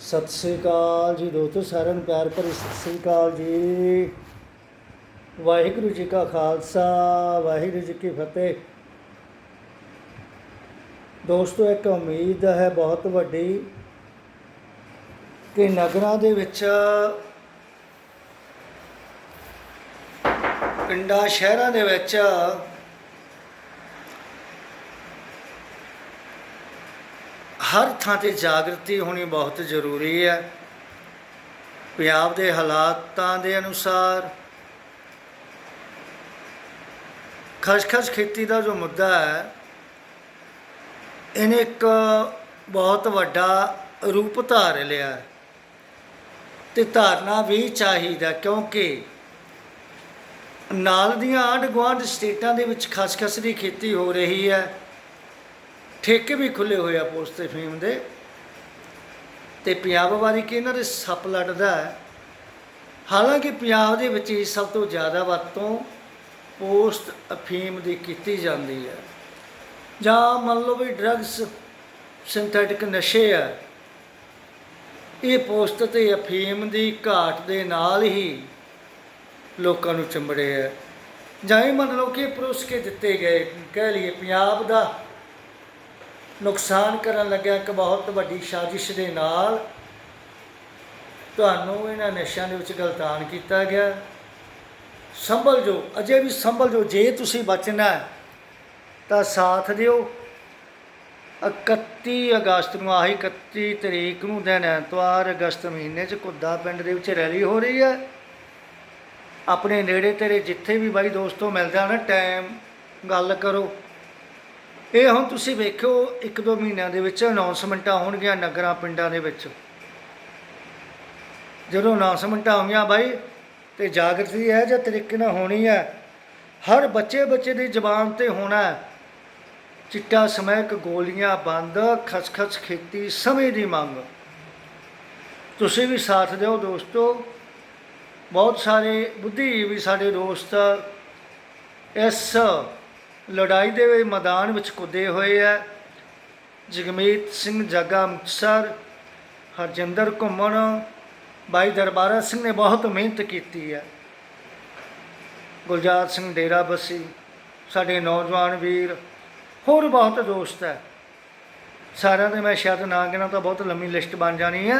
ਸਤਿ ਸ੍ਰੀ ਅਕਾਲ ਜੀ ਦੋਸਤੋ, ਸਾਰਿਆਂ ਨੂੰ ਪਿਆਰ ਭਰੀ ਸਤਿ ਸ੍ਰੀ ਅਕਾਲ ਜੀ। ਵਾਹਿਗੁਰੂ ਜੀ ਕਾ ਖਾਲਸਾ, ਵਾਹਿਗੁਰੂ ਜੀ ਕੀ ਫਤਿਹ। ਦੋਸਤੋ, ਇੱਕ ਉਮੀਦ ਹੈ ਬਹੁਤ ਵੱਡੀ ਕਿ ਨਗਰਾਂ ਦੇ ਵਿੱਚ ਪਿੰਡਾਂ, ਸ਼ਹਿਰਾਂ ਦੇ ਵਿੱਚ ਹਰ ਥਾਂ ਤੇ ਜਾਗਰਤੀ ਹੋਣੀ ਬਹੁਤ ਜ਼ਰੂਰੀ ਹੈ ਪੰਜਾਬ ਦੇ ਹਾਲਾਤਾਂ ਦੇ ਅਨੁਸਾਰ ਖਸਖਸ ਖੇਤੀ ਦਾ ਜੋ ਮੁੱਦਾ ਹੈ, ਇਹਨੇ ਇੱਕ ਬਹੁਤ ਵੱਡਾ ਰੂਪ ਧਾਰ ਲਿਆ ਹੈ। ਤੇ ਧਾਰਨਾ ਵੀ ਚਾਹੀਦਾ ਕਿਉਂਕਿ ਨਾਲ ਦੀਆਂ ਆਂਢ ਗੁਆਂਢ ਸਟੇਟਾਂ ਦੇ ਵਿੱਚ ਖਸਖਸ ਦੀ ਖੇਤੀ ਹੋ ਰਹੀ ਹੈ ਠੇਕੇ ਵੀ ਖੁੱਲੇ ਹੋਏ ਆ ਪੋਸਟ ਤੇ ਫੀਮ ਦੇ। ਤੇ ਪੰਜਾਬ ਵਾਰੀ ਕਿ ਇਹਨਾਂ ਦੇ ਸੱਪ ਲੜਦਾ ਹੈ। ਹਾਲਾਂਕਿ ਪੰਜਾਬ ਦੇ ਵਿੱਚ ਹੀ ਸਭ ਤੋਂ ਜ਼ਿਆਦਾ ਵਰਤੋਂ ਪੋਸਟ ਅਫੀਮ ਦੀ ਕੀਤੀ ਜਾਂਦੀ ਹੈ। ਜਾਂ ਮੰਨ ਲਓ ਵੀ ਡਰੱਗਸ ਸਿੰਥੈਟਿਕ ਨਸ਼ੇ ਆ ਇਹ ਪੋਸਟ ਤੇ ਅਫੀਮ ਦੀ ਘਾਟ ਦੇ ਨਾਲ ਹੀ ਲੋਕਾਂ ਨੂੰ ਚੰਬੜੇ ਆ ਜਾਂ ਇਹ ਮੰਨ ਲਓ ਕਿ ਪਰੋਸ ਕੇ ਦਿੱਤੇ ਗਏ। ਕਹਿ ਲਈਏ ਪੰਜਾਬ ਦਾ ਨੁਕਸਾਨ ਕਰਨ ਲੱਗਿਆ ਇੱਕ ਬਹੁਤ ਵੱਡੀ ਸਾਜ਼ਿਸ਼ ਦੇ ਨਾਲ ਤੁਹਾਨੂੰ ਇਹਨਾਂ ਨਸ਼ਿਆਂ ਦੇ ਵਿੱਚ ਗਲਤਾਨ ਕੀਤਾ ਗਿਆ। ਸੰਭਲ ਜੋ, ਅਜੇ ਵੀ ਸੰਭਲ ਜੋ, ਜੇ ਤੁਸੀਂ ਬਚਣਾ ਤਾਂ ਸਾਥ ਦਿਓ। 31 ਅਗਸਤ ਨੂੰ ਆਹੀ 31 ਤਰੀਕ ਨੂੰ ਦਿਨ ਐਤਵਾਰ ਅਗਸਤ ਮਹੀਨੇ 'ਚ ਕੁੱਦਾ ਪਿੰਡ ਦੇ ਵਿੱਚ ਰੈਲੀ ਹੋ ਰਹੀ ਹੈ। ਆਪਣੇ ਨੇੜੇ ਤੇਰੇ ਜਿੱਥੇ ਵੀ ਬਾਈ ਦੋਸਤੋ ਮਿਲਦਾ ਨਾ ਟਾਈਮ ਗੱਲ ਕਰੋ। ਇਹ ਹੁਣ ਤੁਸੀਂ ਵੇਖਿਓ ਇੱਕ ਦੋ ਮਹੀਨਿਆਂ ਦੇ ਵਿੱਚ ਅਨਾਉਂਸਮੈਂਟਾਂ ਹੋਣਗੀਆਂ ਨਗਰਾਂ ਪਿੰਡਾਂ ਦੇ ਵਿੱਚ। ਜਦੋਂ ਅਨਾਉਂਸਮੈਂਟਾਂ ਹੋਈਆਂ ਬਾਈ, ਤੇ ਜਾਗਰਤੀ ਹੈ ਜਾਂ ਤਰੀਕੇ ਨਾਲ ਹੋਣੀ ਹੈ, ਹਰ ਬੱਚੇ ਬੱਚੇ ਦੀ ਜ਼ਬਾਨ ਤੇ ਹੋਣਾ ਚਿੱਟਾ ਸਮੈਕ, ਗੋਲੀਆਂ ਬੰਦ, ਖਸਖਸ ਖੇਤੀ, ਸਮੇਂ ਦੀ ਮੰਗ। ਤੁਸੀਂ ਵੀ ਸਾਥ ਦਿਓ ਦੋਸਤੋ। ਬਹੁਤ ਸਾਰੇ ਬੁੱਧੀ ਵੀ ਸਾਡੇ ਦੋਸਤ ਇਸ ਲੜਾਈ ਦੇ ਮੈਦਾਨ ਵਿੱਚ ਕੁੱਦੇ ਹੋਏ ਹੈ ਜਗਮੀਤ ਸਿੰਘ ਜੱਗਾ ਮੁਕਤਸਰ, ਹਰਜਿੰਦਰ ਘੁੰਮਣ, ਬਾਈ ਦਰਬਾਰਾ ਸਿੰਘ ਨੇ ਬਹੁਤ ਮਿਹਨਤ ਕੀਤੀ ਹੈ ਗੁਲਜਾਰ ਸਿੰਘ ਡੇਰਾ ਬੱਸੀ, ਸਾਡੇ ਨੌਜਵਾਨ ਵੀਰ, ਹੋਰ ਬਹੁਤ ਦੋਸਤ ਹੈ ਸਾਰਿਆਂ ਦੇ ਮੈਂ ਸ਼ਾਇਦ ਨਾ ਗਿਣਾ ਤਾਂ ਬਹੁਤ ਲੰਮੀ ਲਿਸਟ ਬਣ ਜਾਣੀ ਹੈ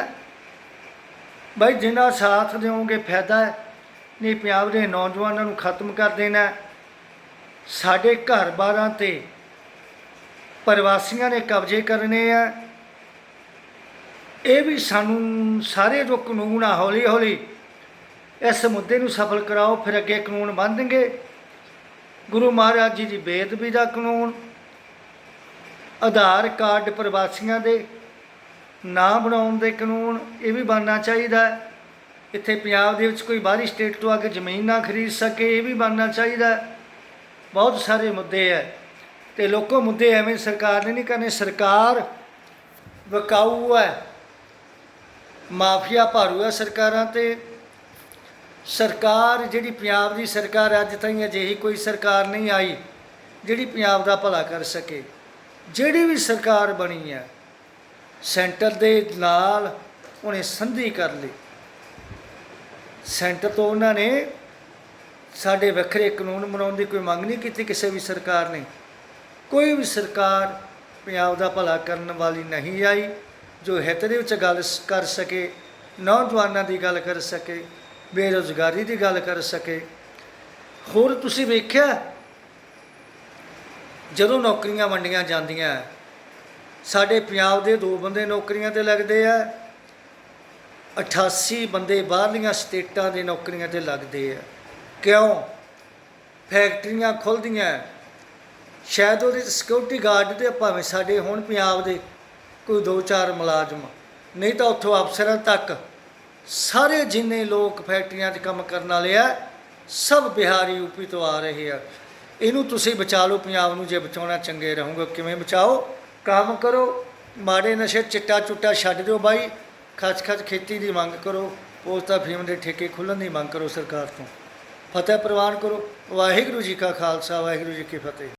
ਬਾਈ ਜਿੰਨਾ ਸਾਥ ਦਿਓਗੇ, ਫਾਇਦਾ ਹੈ। ਨਹੀਂ, ਪੰਜਾਬ ਦੇ ਨੌਜਵਾਨਾਂ ਨੂੰ ਖਤਮ ਕਰ ਦੇਣਾ। ਸਾਡੇ ਘਰ-ਬਾਰਾਂ ਤੇ ਪ੍ਰਵਾਸੀਆਂ ਨੇ ਕਬਜ਼ੇ ਕਰਨੇ ਆ। ਇਹ ਵੀ ਸਾਨੂੰ ਸਾਰੇ ਜੋ ਕਾਨੂੰਨ ਆ ਹੌਲੀ ਹੌਲੀ ਇਸ ਮੁੱਦੇ ਨੂੰ ਸਫਲ ਕਰਾਓ, ਫਿਰ ਅੱਗੇ ਕਾਨੂੰਨ ਬਣਨਗੇ। ਗੁਰੂ ਮਹਾਰਾਜ ਜੀ ਦੀ ਬੇਦਬੀ ਦਾ ਕਾਨੂੰਨ, ਆਧਾਰ ਕਾਰਡ ਪ੍ਰਵਾਸੀਆਂ ਦੇ ਨਾ ਬਣਾਉਣ ਦੇ ਕਾਨੂੰਨ, ਇਹ ਵੀ ਬਣਨਾ ਚਾਹੀਦਾ। ਇੱਥੇ ਪੰਜਾਬ ਦੇ ਵਿੱਚ ਕੋਈ ਬਾਹਰੀ ਸਟੇਟ ਤੋਂ ਆ ਕੇ ਜ਼ਮੀਨ ਨਾ ਖਰੀਦ ਸਕੇ, ਇਹ ਵੀ ਬਣਨਾ ਚਾਹੀਦਾ। ਬਹੁਤ ਸਾਰੇ ਮੁੱਦੇ ਹੈ ਤੇ ਲੋਕੋ ਮੁੱਦੇ ਐਵੇਂ ਸਰਕਾਰ ਨੇ ਨਹੀਂ ਕਰਨੇ, ਸਰਕਾਰ ਵਿਕਾਊ ਹੈ ਮਾਫੀਆ ਭਾਰੂ ਹੈ ਸਰਕਾਰਾਂ ਤੇ। ਸਰਕਾਰ ਜਿਹੜੀ ਪੰਜਾਬ ਦੀ ਸਰਕਾਰ ਅੱਜ ਤਾਈਂ ਅਜਿਹੀ ਕੋਈ ਸਰਕਾਰ ਨਹੀਂ ਆਈ ਜਿਹੜੀ ਪੰਜਾਬ ਦਾ ਭਲਾ ਕਰ ਸਕੇ। ਜਿਹੜੀ ਵੀ ਸਰਕਾਰ ਬਣੀ ਹੈ ਸੈਂਟਰ ਦੇ ਨਾਲ ਉਹਨੇ ਸੰਧੀ ਕਰ ਲਈ। ਸੈਂਟਰ ਤੋਂ ਉਹਨਾਂ ਨੇ ਸਾਡੇ ਵੱਖਰੇ ਕਾਨੂੰਨ ਬਣਾਉਣ ਦੀ ਕੋਈ ਮੰਗ ਨਹੀਂ ਕੀਤੀ ਕਿਸੇ ਵੀ ਸਰਕਾਰ ਨੇ। ਕੋਈ ਵੀ ਸਰਕਾਰ ਪੰਜਾਬ ਦਾ ਭਲਾ ਕਰਨ ਵਾਲੀ ਨਹੀਂ ਆਈ, ਜੋ ਹਿੱਤ ਦੇ ਵਿੱਚ ਗੱਲ ਕਰ ਸਕੇ, ਨੌਜਵਾਨਾਂ ਦੀ ਗੱਲ ਕਰ ਸਕੇ, ਬੇਰੁਜ਼ਗਾਰੀ ਦੀ ਗੱਲ ਕਰ ਸਕੇ। ਹੋਰ ਤੁਸੀਂ ਵੇਖਿਆ, ਜਦੋਂ ਨੌਕਰੀਆਂ ਵੰਡੀਆਂ ਜਾਂਦੀਆਂ, ਸਾਡੇ ਪੰਜਾਬ ਦੇ ਦੋ ਬੰਦੇ ਨੌਕਰੀਆਂ ਤੇ ਲੱਗਦੇ ਆ 88 ਬੰਦੇ ਬਾਹਰਲੀਆਂ ਸਟੇਟਾਂ ਦੇ ਨੌਕਰੀਆਂ ਤੇ ਲੱਗਦੇ ਆ। ਕਿਉਂ? ਫੈਕਟਰੀਆਂ ਖੁੱਲਦੀਆਂ ਸ਼ਾਇਦ ਉਹਦੇ ਸਿਕਿਉਰਿਟੀ ਗਾਰਡ ਤੇ ਭਾਵੇਂ ਸਾਡੇ ਹੁਣ ਪੰਜਾਬ ਦੇ ਕੋਈ ਦੋ ਚਾਰ ਮੁਲਾਜ਼ਮ। ਨਹੀਂ ਤਾਂ ਉੱਥੋਂ ਅਫਸਰਾਂ ਤੱਕ ਸਾਰੇ ਜਿੰਨੇ ਲੋਕ ਫੈਕਟਰੀਆਂ 'ਚ ਕੰਮ ਕਰਨ ਵਾਲੇ ਆ, ਸਭ ਬਿਹਾਰੀ ਯੂਪੀ ਤੋਂ ਆ ਰਹੇ ਆ। ਇਹਨੂੰ ਤੁਸੀਂ ਬਚਾ ਲਓ, ਪੰਜਾਬ ਨੂੰ ਜੇ ਬਚਾਉਣਾ ਚੰਗੇ ਰਹੋਗੇ, ਕਿਵੇਂ ਬਚਾਓ? ਕੰਮ ਕਰੋ, ਮਾੜੇ ਨਸ਼ੇ ਚਿੱਟਾ ਚੁੱਟਾ ਛੱਡ ਦਿਓ ਬਾਈ। ਖਚ ਖਚ ਖੇਤੀ ਦੀ ਮੰਗ ਕਰੋ ਪੋਸਤਾ ਫੀਮ ਦੇ ਠੇਕੇ ਖੁੱਲ੍ਹਣ ਦੀ ਮੰਗ ਕਰੋ ਸਰਕਾਰ ਤੋਂ। ਫਤਿਹ ਪ੍ਰਵਾਨ ਕਰੋ। ਵਾਹਿਗੁਰੂ ਜੀ ਕਾ ਖਾਲਸਾ ਵਾਹਿਗੁਰੂ ਜੀ ਕੀ ਫਤਿਹ।